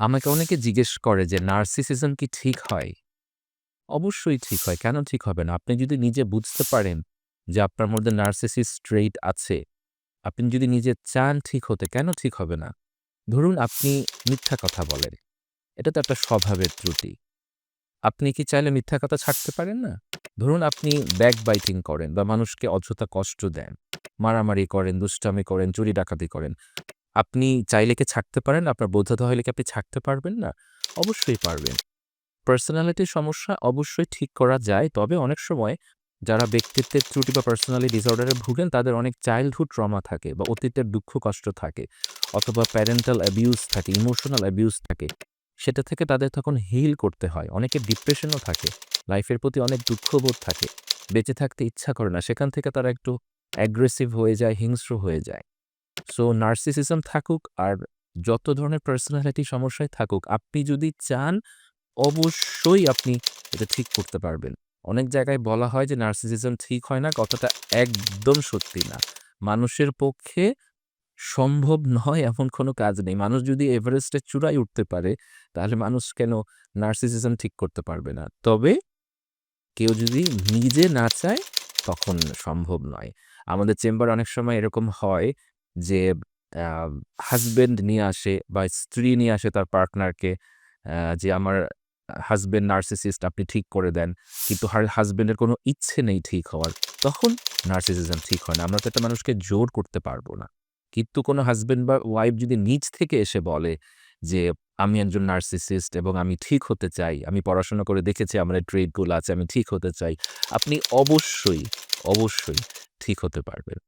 আমাকে অনেকে জিজ্ঞেস করে যে নার্সিসিজম কি ঠিক হয়? অবশ্যই ঠিক হয়। কেন ঠিক হবে না? আপনি যদি নিজে বুঝতে পারেন যে আপনার মধ্যে নার্সিসিস্ট স্ট্রেইট আছে, আপনি যদি নিজে চান ঠিক হতে, কেন ঠিক হবে না? ধরুন আপনি মিথ্যা কথা বলেন। এটা তো একটা স্বভাবের ত্রুটি। আপনি কি চাইলে মিথ্যা কথা ছাড়তে পারেন না? ধরুন আপনি ব্যাকবাইটিং করেন বা মানুষকে অযথা কষ্ট দেন, মারামারি করেন, দুষ্টামি করেন, চুরি ডাকাতি করেন। আপনি চাইলেকে ছাড়তে পারেন? আপনার বোঝাতে হলে কি আপনি ছাড়তে পারবেন না? অবশ্যই পারবেন। পার্সোনালিটির সমস্যা অবশ্যই ঠিক করা যায়। তবে অনেক সময় যারা ব্যক্তিত্বের ত্রুটি বা পার্সোনালি ডিসঅর্ডারে ভুগেন তাদের অনেক চাইল্ডহুড ট্রমা থাকে বা অতীতের দুঃখ কষ্ট থাকে অথবা প্যারেন্টাল অ্যাবিউজ থাকে, ইমোশনাল অ্যাবিউজ থাকে। সেটা থেকে তাদের তখন হিল করতে হয়। অনেকে ডিপ্রেশনও থাকে। লাইফের প্রতি অনেক দুঃখবোধ থাকে। বেঁচে থাকতে ইচ্ছা করে না। সেখান থেকে তারা একটু অ্যাগ্রেসিভ হয়ে যায়, হিংস্র হয়ে যায়। সো নার্সিসিজম থাকুক আর যত ধরনের পার্সোনালিটি সমস্যায় থাকুক, আপনি যদি চান অবশ্যই আপনি এটা ঠিক করতে পারবেন। অনেক জায়গায় বলা হয় যে নার্সিসিজম ঠিক হয় না, কথাটা একদম সত্যি না। মানুষের পক্ষে সম্ভব নয় এমন কোনো কাজ নেই। মানুষ যদি এভারেস্টের চূড়ায় উঠতে পারে, তাহলে মানুষ কেন নার্সিসিজম ঠিক করতে পারবে না? তবে কেউ যদি নিজে না চায়, তখন সম্ভব নয়। আমাদের চেম্বার অনেক সময় এরকম হয় যে আ হাসব্যান্ড নিয়ে আসে বা স্ত্রী নিয়ে আসে তার পার্টনারকে যে আমার হাসব্যান্ড নার্সিসিস্ট আপনি ঠিক করে দেন। কিন্তু হার হাসব্যান্ডের কোনো ইচ্ছে নেই ঠিক হওয়ার। তখন নার্সিসিজম ঠিক হয় না। আমরা তো একটা মানুষকে জোর করতে পারব না। কিন্তু কোনো হাসব্যান্ড বা ওয়াইফ যদি নিজ থেকে এসে বলে যে, "আমি একজন নার্সিসিস্ট এবং আমি ঠিক হতে চাই। আমি পড়াশোনা করে দেখেছি আমার এই ট্রেটগুলো আছে। আমি ঠিক হতে চাই।" আপনি অবশ্যই, অবশ্যই ঠিক হতে পারবেন।